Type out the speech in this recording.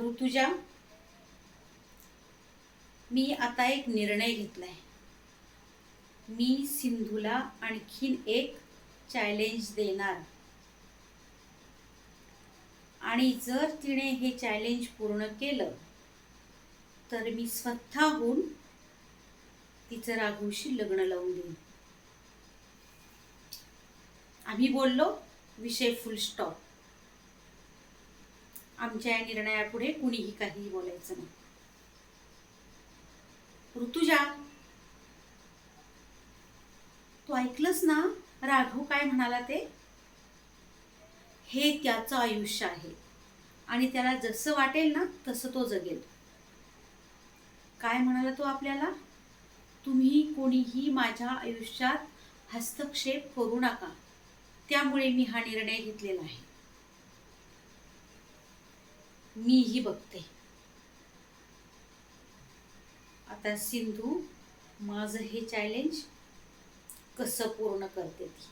ऋतुजा मी आता एक निर्णय घेतलाय. मी सिंधूला आणखीन एक चॅलेंज देणार. आणि जर तिने हे चॅलेंज पूर्ण केलं तर मी स्वतःहून तिचं राघूशी लग्न लावून देईन. आम्ही बोललो विषय फुल स्टॉप आमच्या या निर्णयापुढे कुणीही काहीही बोलायचं नाही. ऋतुजा तू ऐकलंस ना राघव काय म्हणाला ते? हे त्याचं आयुष्य आहे आणि त्याला जसं वाटेल ना तसं तो जगेल. काय म्हणाला तो आपल्याला? तुम्ही कोणीही माझ्या आयुष्यात हस्तक्षेप करू नका. त्यामुळे मी हा निर्णय घेतलेला आहे. मीही बघते. आता सिंधू माझं हे चॅलेंज कसं पूर्ण करते ती?